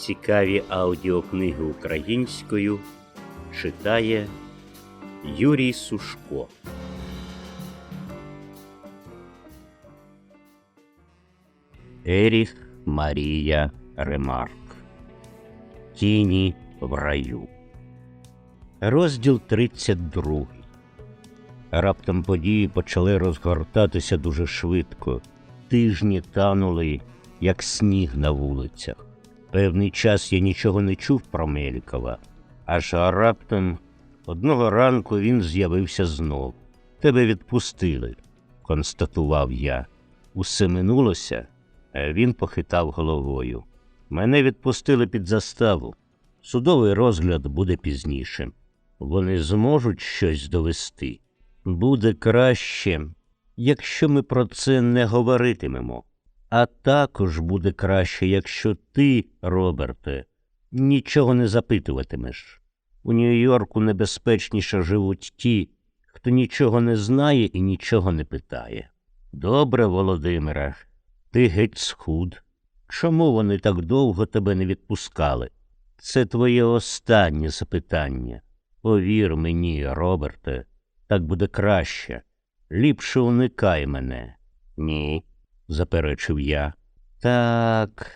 Цікаві аудіокниги українською читає Юрій Сушко. Еріх Марія Ремарк. Тіні в раю. Розділ 32. Раптом події почали розгортатися дуже швидко. Тижні танули, як сніг на вулицях. Певний час я нічого не чув про Мелікова, аж раптом одного ранку він з'явився знов. Тебе відпустили, констатував я. Усе минулося, він похитав головою. Мене відпустили під заставу. Судовий розгляд буде пізніше. Вони зможуть щось довести. Буде краще, якщо ми про це не говоритимемо. А також буде краще, якщо ти, Роберте, нічого не запитуватимеш. У Нью-Йорку небезпечніше живуть ті, хто нічого не знає і нічого не питає. Добре, Володимире, ти геть схуд. Чому вони так довго тебе не відпускали? Це твоє останнє запитання. Повір мені, Роберте, так буде краще. Ліпше уникай мене. Ні, заперечив я. Так.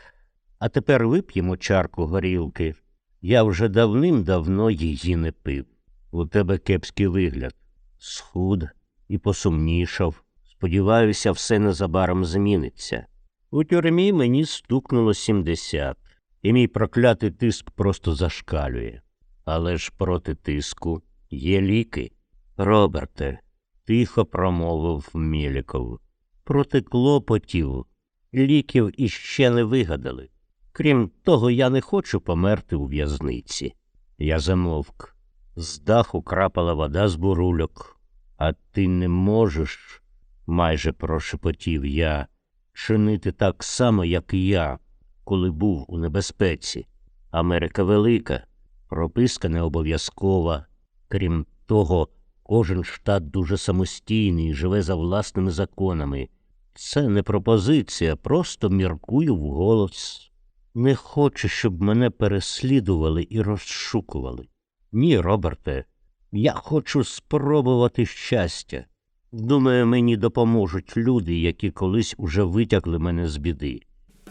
А тепер вип'ємо чарку горілки. Я вже давним-давно її не пив. У тебе кепський вигляд. Схуд і посумнішав. Сподіваюся, все незабаром зміниться. У тюрмі мені стукнуло сімдесят, і мій проклятий тиск просто зашкалює. Але ж проти тиску є ліки. Роберте, тихо промовив Міліков. Проти клопотів ліків іще не вигадали. Крім того, я не хочу померти у в'язниці. Я замовк. З даху крапала вода з бурульок. А ти не можеш, майже прошепотів я, чинити так само, як і я, коли був у небезпеці. Америка велика, прописка не обов'язкова. Крім того, кожен штат дуже самостійний живе за власними законами. Це не пропозиція, просто міркую вголос. Не хочу, щоб мене переслідували і розшукували. Ні, Роберте, я хочу спробувати щастя. Думаю, мені допоможуть люди, які колись уже витягли мене з біди.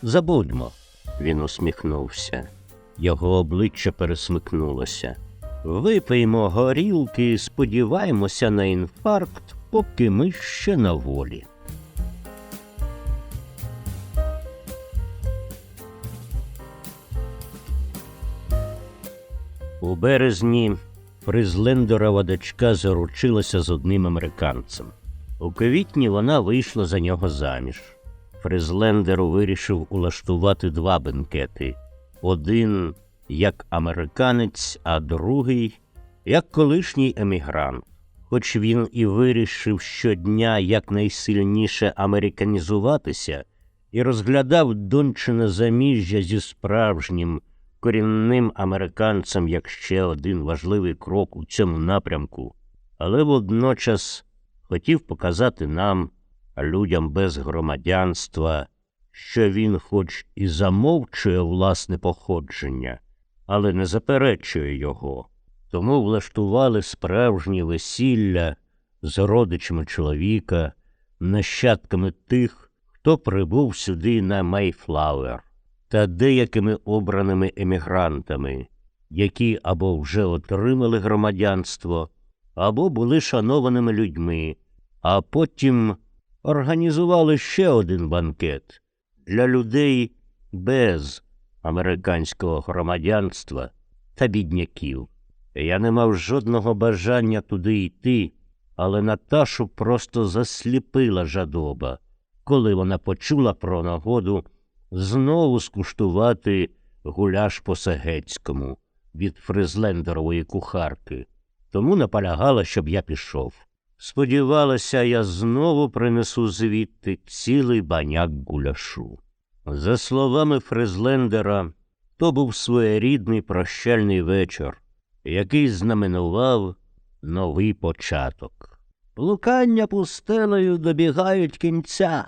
Забудьмо, він усміхнувся. Його обличчя пересмикнулося. Випиймо горілки і сподіваємося на інфаркт, поки ми ще на волі. У березні Фризлендорова дочка заручилася з одним американцем. У квітні вона вийшла за нього заміж. Фризлендер вирішив улаштувати два бенкети: один як американець, а другий як колишній емігрант. Хоч він і вирішив щодня якнайсильніше американізуватися і розглядав дончине заміжжя зі справжнім корінним американцем як ще один важливий крок у цьому напрямку, але водночас хотів показати нам, людям без громадянства, що він хоч і замовчує власне походження, але не заперечує його. Тому влаштували справжнє весілля з родичами чоловіка, нащадками тих, хто прибув сюди на Мейфлауер та деякими обраними емігрантами, які або вже отримали громадянство, або були шанованими людьми, а потім організували ще один банкет для людей без американського громадянства та бідняків. Я не мав жодного бажання туди йти, але Наташу просто засліпила жадоба, коли вона почула про нагоду знову скуштувати гуляш по Сегецькому від фризлендерової кухарки, тому наполягала, щоб я пішов. Сподівалася, я знову принесу звідти цілий баняк гуляшу. За словами Фризлендера, то був своєрідний прощальний вечір, який знаменував новий початок. Блукання пустелею добігають кінця,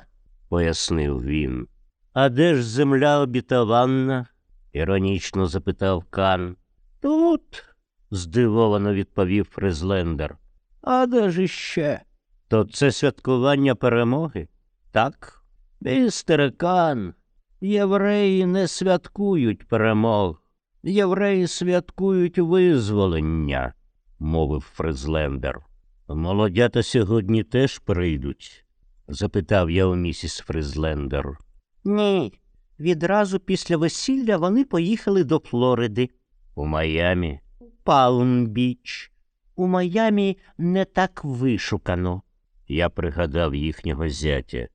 пояснив він. А де ж земля обітованна? іронічно запитав Кан. Тут, здивовано відповів Фризлендер. А де ж іще? То це святкування перемоги? Так? Містере Кан, євреї не святкують перемог. Євреї святкують визволення, мовив Фризлендер. Молодята сьогодні теж прийдуть? запитав я у місіс Фризлендер. Ні. Відразу після весілля вони поїхали до Флориди. У Майамі? Палм-Біч. У Майамі не так вишукано. Я пригадав їхнього зятя.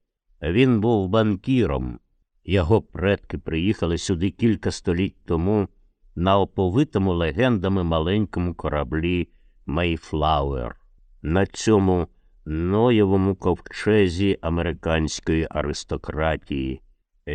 Він був банкіром. Його предки приїхали сюди кілька століть тому на оповитому легендами маленькому кораблі Мейфлауер. На цьому ноєвому ковчезі американської аристократії,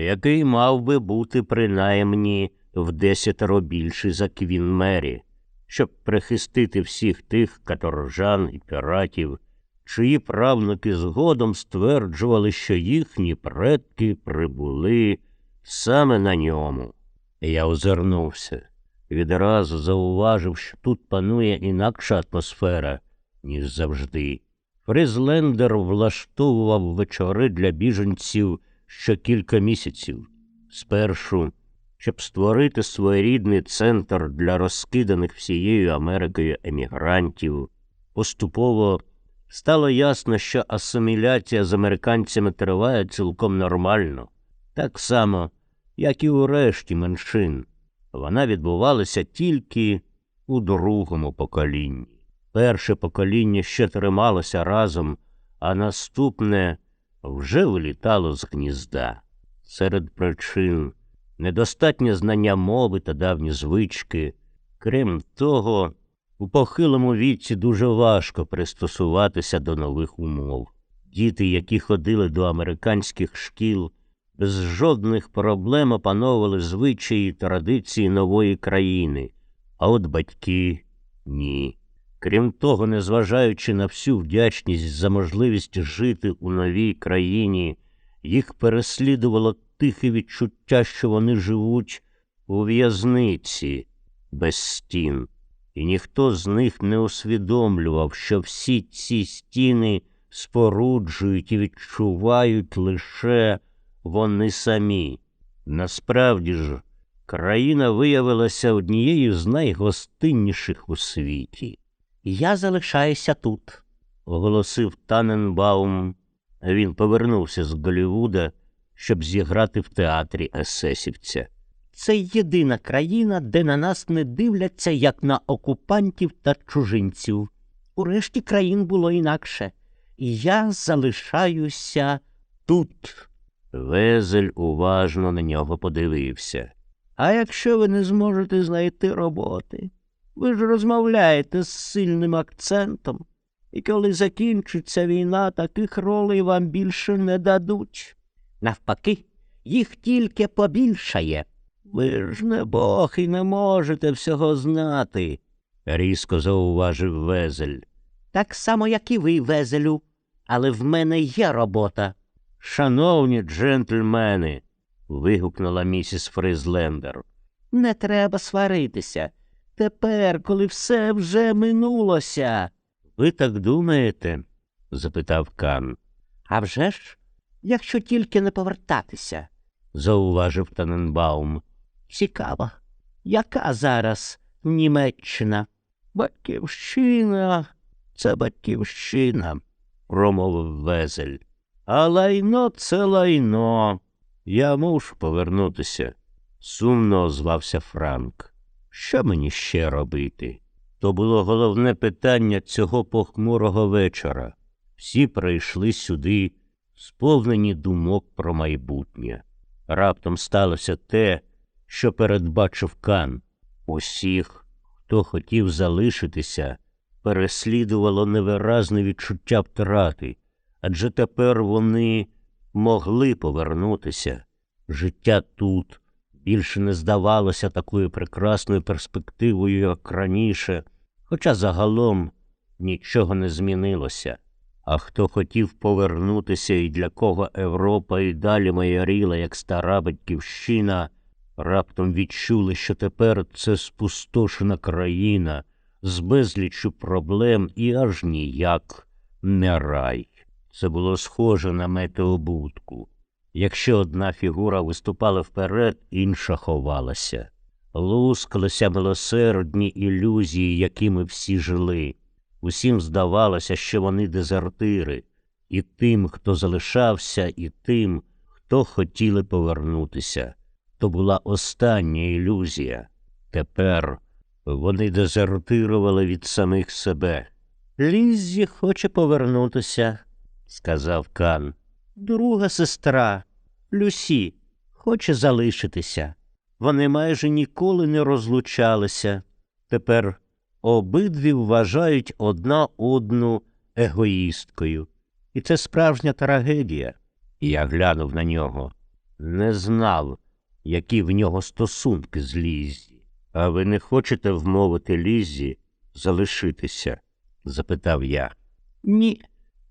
який мав би бути принаймні в десятеро більший за Квін Мері, щоб прихистити всіх тих каторжан і піратів, чиї правнуки згодом стверджували, що їхні предки прибули саме на ньому. Я озирнувся, відразу зауважив, що тут панує інакша атмосфера, ніж завжди. Фризлендер влаштовував вечори для біженців що кілька місяців. Спершу, щоб створити своєрідний центр для розкиданих всією Америкою емігрантів, поступово стало ясно, що асиміляція з американцями триває цілком нормально, так само, як і у решті меншин. Вона відбувалася тільки у другому поколінні. Перше покоління ще трималося разом, а наступне вже вилітало з гнізда. Серед причин недостатнє знання мови та давні звички. Крім того, у похилому віці дуже важко пристосуватися до нових умов. Діти, які ходили до американських шкіл, без жодних проблем опановували звичаї і традиції нової країни, а от батьки ні. Крім того, незважаючи на всю вдячність за можливість жити у новій країні, їх переслідувало тихе відчуття, що вони живуть у в'язниці без стін, і ніхто з них не усвідомлював, що всі ці стіни споруджують і відчувають лише вони самі. Насправді ж, країна виявилася однією з найгостинніших у світі. Я залишаюся тут, оголосив Таненбаум. Він повернувся з Голлівуда, щоб зіграти в театрі есесівця. Це єдина країна, де на нас не дивляться, як на окупантів та чужинців. У решті країн було інакше, я залишаюся тут. Везель уважно на нього подивився. А якщо ви не зможете знайти роботи? Ви ж розмовляєте з сильним акцентом, і коли закінчиться війна, таких ролей вам більше не дадуть. Навпаки, їх тільки побільшає. Ви ж не бог і не можете всього знати, різко зауважив Везель. Так само, як і ви, Везелю, але в мене є робота. Шановні джентльмени, вигукнула місіс Фризлендер. Не треба сваритися. Тепер, коли все вже минулося. Ви так думаєте? запитав Кан. «А вже ж, якщо тільки не повертатися, зауважив Таненбаум. Цікаво, яка зараз Німеччина? Батьківщина, це батьківщина, промовив Везель. А лайно це лайно. Я мушу повернутися, сумно озвався Франк. Що мені ще робити? То було головне питання цього похмурого вечора. Всі прийшли сюди, сповнені думок про майбутнє. Раптом сталося те, що передбачив Кан. Усіх, хто хотів залишитися, переслідувало невиразне відчуття втрати, адже тепер вони могли повернутися. Життя тут більше не здавалося такою прекрасною перспективою, як раніше, хоча загалом нічого не змінилося. А хто хотів повернутися і для кого Європа і далі майоріла, як стара батьківщина, раптом відчули, що тепер це спустошена країна з безліччю проблем і аж ніяк не рай. Це було схоже на метеобудку. Якщо одна фігура виступала вперед, інша ховалася. Лускалися милосердні ілюзії, якими всі жили. Усім здавалося, що вони дезертири, і тим, хто залишався, і тим, хто хотіли повернутися. То була остання ілюзія. Тепер вони дезертирували від самих себе. Ліззі хоче повернутися, сказав Кан. Друга сестра, Люсі, хоче залишитися. Вони майже ніколи не розлучалися. Тепер обидві вважають одна одну егоїсткою. І це справжня трагедія. Я глянув на нього. Не знав, які в нього стосунки з Ліззі. А ви не хочете вмовити Ліззі залишитися? запитав я. Ні,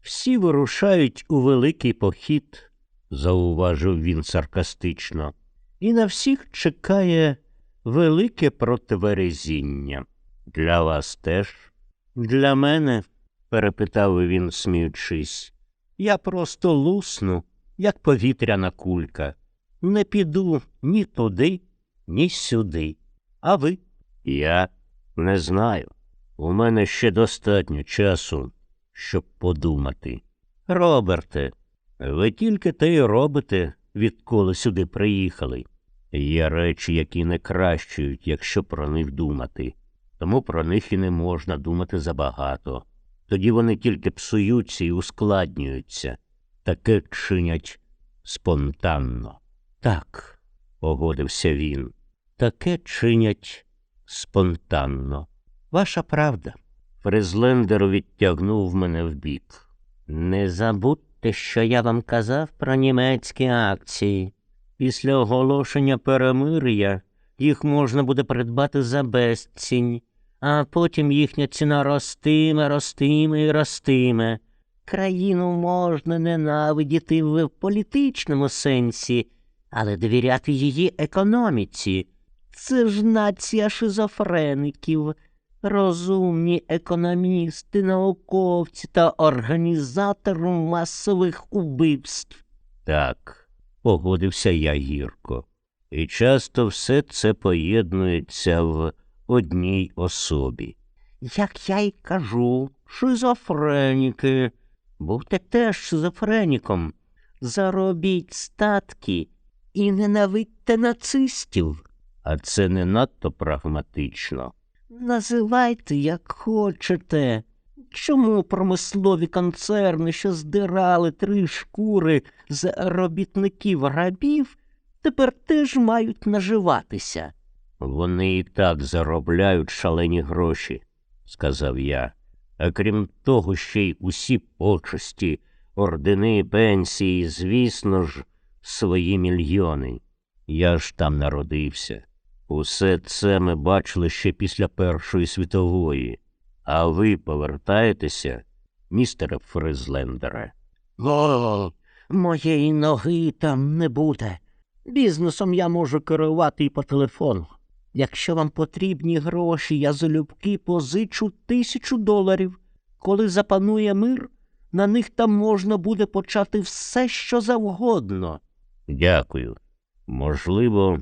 всі вирушають у великий похід, зауважив він саркастично, і на всіх чекає велике противерезіння. Для вас теж? Для мене, перепитав він, сміючись, я просто лусну, як повітряна кулька. Не піду ні туди, ні сюди. А ви? Я не знаю. У мене ще достатньо часу, щоб подумати. Роберте, ви тільки те й робите, відколи сюди приїхали. Є речі, які не кращують, якщо про них думати. Тому про них і не можна думати забагато. Тоді вони тільки псуються і ускладнюються. Таке чинять спонтанно. Так, погодився він. Таке чинять спонтанно. Ваша правда. Фрезлендер відтягнув мене вбік. Не забудьте, що я вам казав про німецькі акції. Після оголошення перемир'я їх можна буде придбати за безцінь, а потім їхня ціна ростиме, ростиме і ростиме. Країну можна ненавидіти в політичному сенсі, але довіряти її економіці. Це ж нація шизофреників, розумні економісти, науковці та організатори масових убивств. Так, погодився я гірко. І часто все це поєднується в одній особі. Як я й кажу, шизофреніки. Будьте теж шизофреніком. Заробіть статки і ненавидьте нацистів. А це не надто прагматично. Називайте, як хочете. Чому промислові концерни, що здирали три шкури з робітників рабів, тепер теж мають наживатися? Вони і так заробляють шалені гроші, сказав я. А крім того, ще й усі почесті, ордени, пенсії, звісно ж, свої мільйони. Я ж там народився. Усе це ми бачили ще після Першої світової. А ви повертаєтеся, містере Фризлендере? О, моєї ноги там не буде. Бізнесом я можу керувати і по телефону. Якщо вам потрібні гроші, я залюбки позичу тисячу доларів. Коли запанує мир, на них там можна буде почати все, що завгодно. Дякую. Можливо,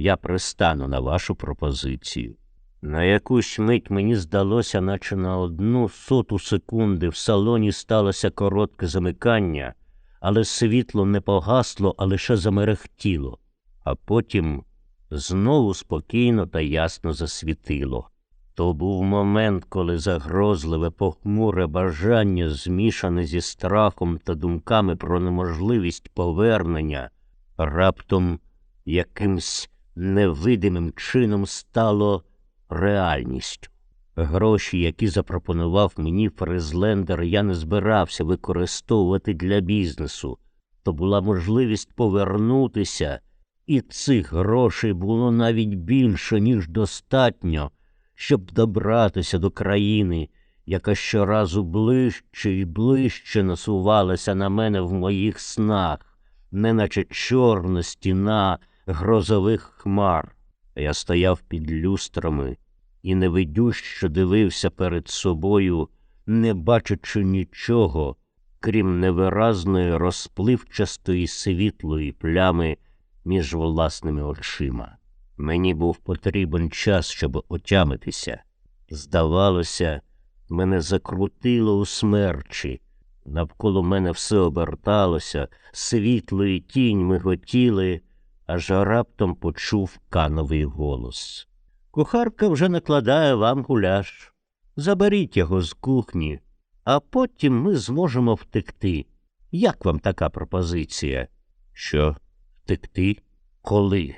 я пристану на вашу пропозицію. На якусь мить мені здалося, наче на одну соту секунди в салоні сталося коротке замикання, але світло не погасло, а лише замерехтіло, а потім знову спокійно та ясно засвітило. То був момент, коли загрозливе похмуре бажання, змішане зі страхом та думками про неможливість повернення, раптом якимсь невидимим чином стало реальністю. Гроші, які запропонував мені Фрезлендер, я не збирався використовувати для бізнесу. То була можливість повернутися, і цих грошей було навіть більше, ніж достатньо, щоб добратися до країни, яка щоразу ближче і ближче насувалася на мене в моїх снах, неначе чорна стіна грозових хмар. Я стояв під люстрами і невидющо дивився перед собою, не бачачи нічого, крім невиразної розпливчастої світлої плями між власними очима. Мені був потрібен час, щоб отямитися. Здавалося, мене закрутило у смерчі. Навколо мене все оберталося, світло і тінь миготіли, аж раптом почув кановий голос. Кухарка вже накладає вам гуляш. Заберіть його з кухні, а потім ми зможемо втекти. Як вам така пропозиція? Що, втекти? Коли?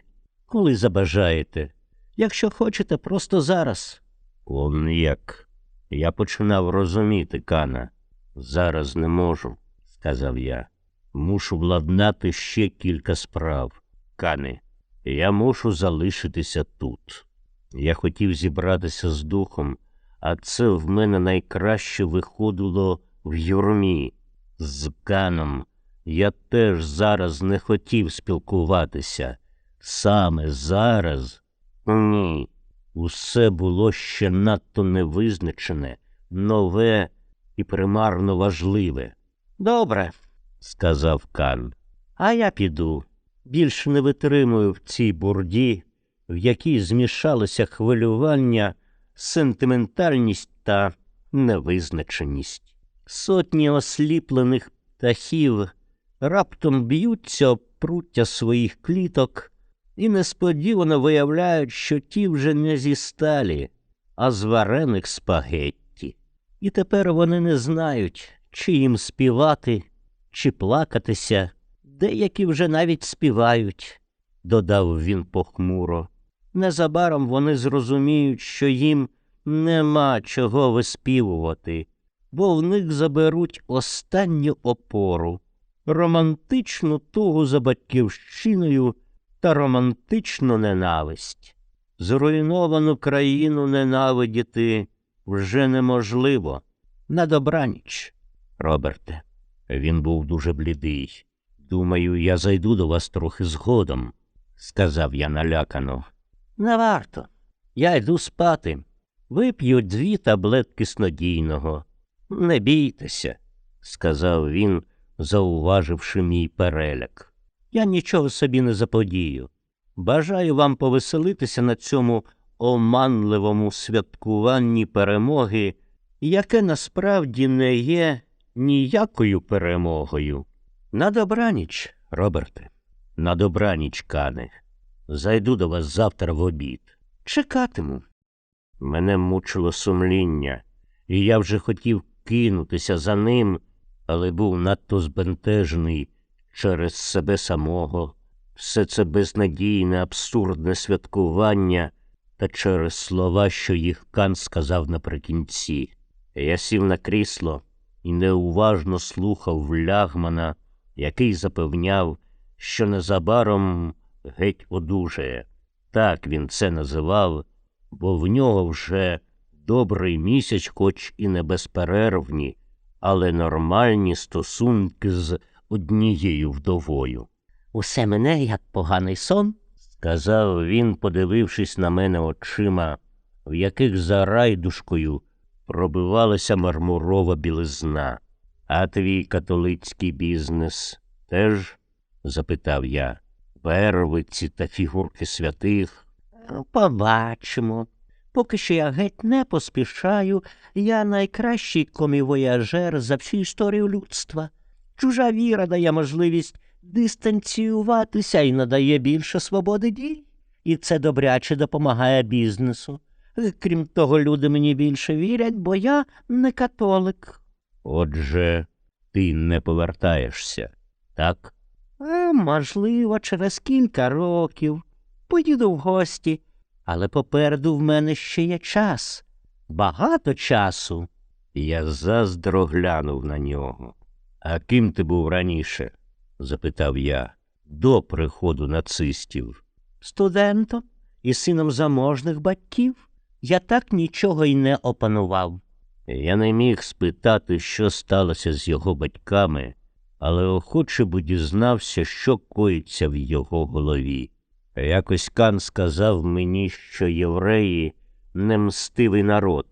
Коли забажаєте? Якщо хочете, просто зараз. Он як. Я починав розуміти, Кана. Зараз не можу, сказав я. Мушу владнати ще кілька справ. Кане, я мушу залишитися тут. Я хотів зібратися з духом, а це в мене найкраще виходило в юрмі. З Каном я теж зараз не хотів спілкуватися. Саме зараз ні. Усе було ще надто невизначене, нове і примарно важливе. Добре, сказав Кан. А я піду. Більше не витримую в цій бурді, в якій змішалося хвилювання, сентиментальність та невизначеність. Сотні осліплених птахів раптом б'ються об пруття своїх кліток і несподівано виявляють, що ті вже не зі сталі, а з варених спагетті. І тепер вони не знають, чи їм співати, чи плакатися. Деякі вже навіть співають, додав він похмуро. Незабаром вони зрозуміють, що їм нема чого виспівувати, бо в них заберуть останню опору, романтичну тугу за батьківщиною та романтичну ненависть. Зруйновану країну ненавидіти вже неможливо. На добраніч, Роберте. Він був дуже блідий. Думаю, я зайду до вас трохи згодом, сказав я налякано. Не варто. Я йду спати. Вип'ю дві таблетки снодійного. Не бійтеся, сказав він, зауваживши мій переляк. Я нічого собі не заподію. Бажаю вам повеселитися на цьому оманливому святкуванні перемоги, яке насправді не є ніякою перемогою. На добраніч, Роберте, на добраніч, Кане. Зайду до вас завтра в обід. Чекатиму. Мене мучило сумління, і я вже хотів кинутися за ним, але був надто збентежений через себе самого, все це безнадійне, абсурдне святкування та через слова, що їх Кан сказав наприкінці. Я сів на крісло і неуважно слухав влягмана, який запевняв, що незабаром геть одужає. Так він це називав, бо в нього вже добрий місяць, хоч і не безперервні, але нормальні стосунки з однією вдовою. Усе мене, як поганий сон, сказав він, подивившись на мене очима, в яких за райдушкою пробивалася мармурова білизна. А твій католицький бізнес теж? запитав я. Вервиці та фігурки святих. Побачимо. Поки що я геть не поспішаю, я найкращий комівояжер за всю історію людства. Чужа віра дає можливість дистанціюватися і надає більше свободи дій. І це добряче допомагає бізнесу. Крім того, люди мені більше вірять, бо я не католик. Отже, ти не повертаєшся, так? А, можливо, через кілька років. Поїду в гості, але попереду в мене ще є час. Багато часу. Я заздро глянув на нього. А ким ти був раніше? запитав я, до приходу нацистів. Студентом і сином заможних батьків. Я так нічого й не опанував. Я не міг спитати, що сталося з його батьками, але охоче б дізнався, що коїться в його голові. Якось Кан сказав мені, що євреї немстивий народ.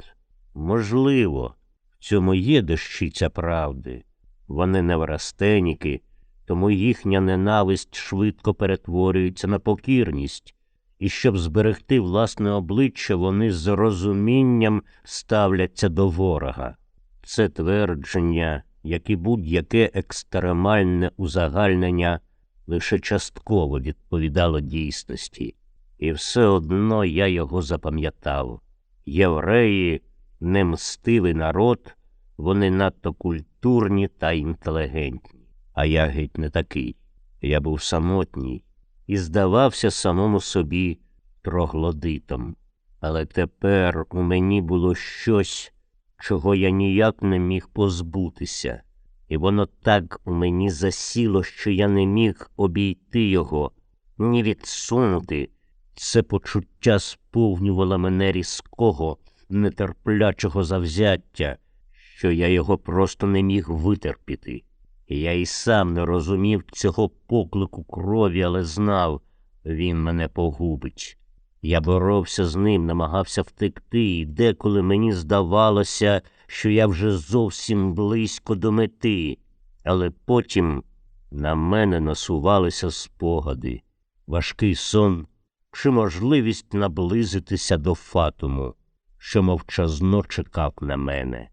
Можливо, в цьому є дощиця правди. Вони неврастеніки, тому їхня ненависть швидко перетворюється на покірність, і щоб зберегти власне обличчя, вони з розумінням ставляться до ворога. Це твердження, як і будь-яке екстремальне узагальнення, лише частково відповідало дійсності, і все одно я його запам'ятав. Євреї немстивий народ, вони надто культурні та інтелігентні. А я геть не такий. Я був самотній і здавався самому собі троглодитом. Але тепер у мені було щось, чого я ніяк не міг позбутися, і воно так у мені засіло, що я не міг обійти його, ні відсунути. Це почуття сповнювало мене різкого, нетерплячого завзяття, що я його просто не міг витерпіти. Я і сам не розумів цього поклику крові, але знав, він мене погубить. Я боровся з ним, намагався втекти, і деколи мені здавалося, що я вже зовсім близько до мети, але потім на мене насувалися спогади, важкий сон чи можливість наблизитися до фатуму, що мовчазно чекав на мене,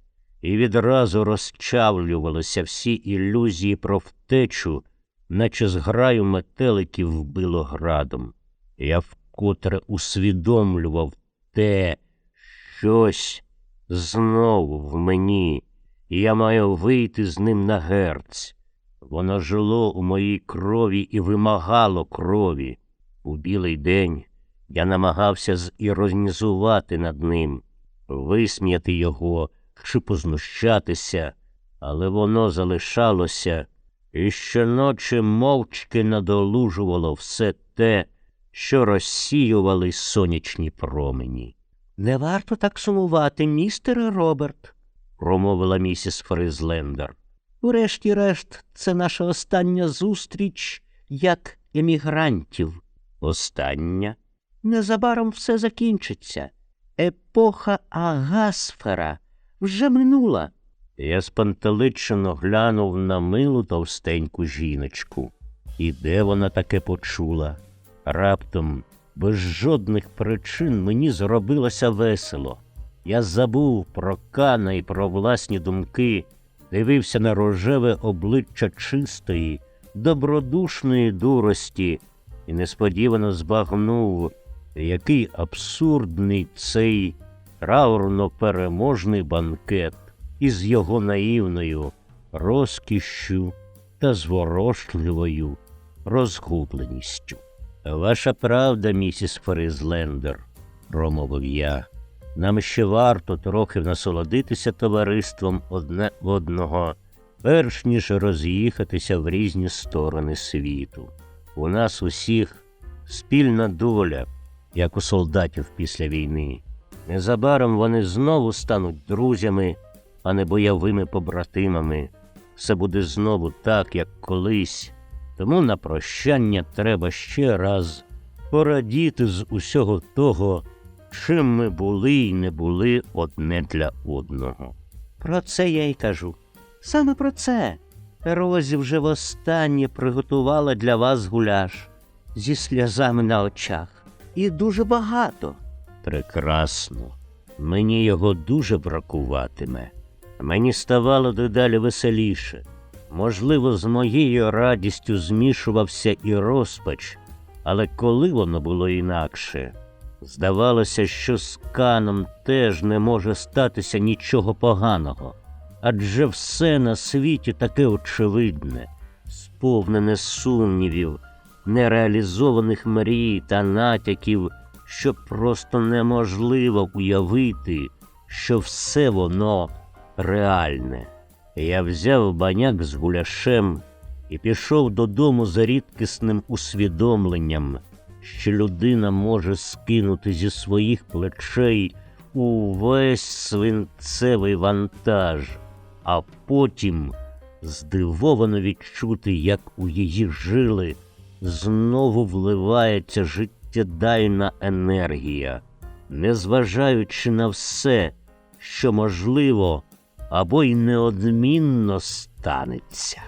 і відразу розчавлювалися всі ілюзії про втечу, наче зграю метеликів вбило градом. Я вкотре усвідомлював те, щось знову в мені, і я маю вийти з ним на герць. Воно жило у моїй крові і вимагало крові. У білий день я намагався зіронізувати над ним, висміяти його чи познущатися, але воно залишалося і щоночі мовчки надолужувало все те, що розсіювали сонячні промені. Не варто так сумувати, містере Роберт, промовила місіс Фризлендер. Урешті-решт, це наша остання зустріч як емігрантів. Остання? Незабаром все закінчиться. Епоха Агасфера вже минула. Я спантеличено глянув на милу товстеньку жіночку. І де вона таке почула? Раптом, без жодних причин, мені зробилося весело. Я забув про кана і про власні думки, дивився на рожеве обличчя чистої, добродушної дурості і несподівано збагнув, який абсурдний цей траурно переможний банкет із його наївною розкішшю та зворошливою розгубленістю. Ваша правда, місіс Ферізлендер, промовив я. Нам ще варто трохи насолодитися товариством одне одного, перш ніж роз'їхатися в різні сторони світу. У нас усіх спільна доля, як у солдатів після війни. Незабаром вони знову стануть друзями, а не бойовими побратимами. Все буде знову так, як колись. Тому на прощання треба ще раз порадіти з усього того, чим ми були і не були одне для одного. Про це я й кажу. Саме про це. Розі вже востаннє приготувала для вас гуляш зі сльозами на очах. І дуже багато. Прекрасно. Мені його дуже бракуватиме. Мені ставало дедалі веселіше. Можливо, з моєю радістю змішувався і розпач, але коли воно було інакше, здавалося, що з каном теж не може статися нічого поганого, адже все на світі таке очевидне, сповнене сумнівів, нереалізованих мрій та натяків, що просто неможливо уявити, що все воно реальне. Я взяв баняк з гуляшем і пішов додому за рідкісним усвідомленням, що людина може скинути зі своїх плечей увесь свинцевий вантаж, а потім здивовано відчути, як у її жили знову вливається життєдайна енергія, незважаючи на все, що можливо або й неодмінно станеться.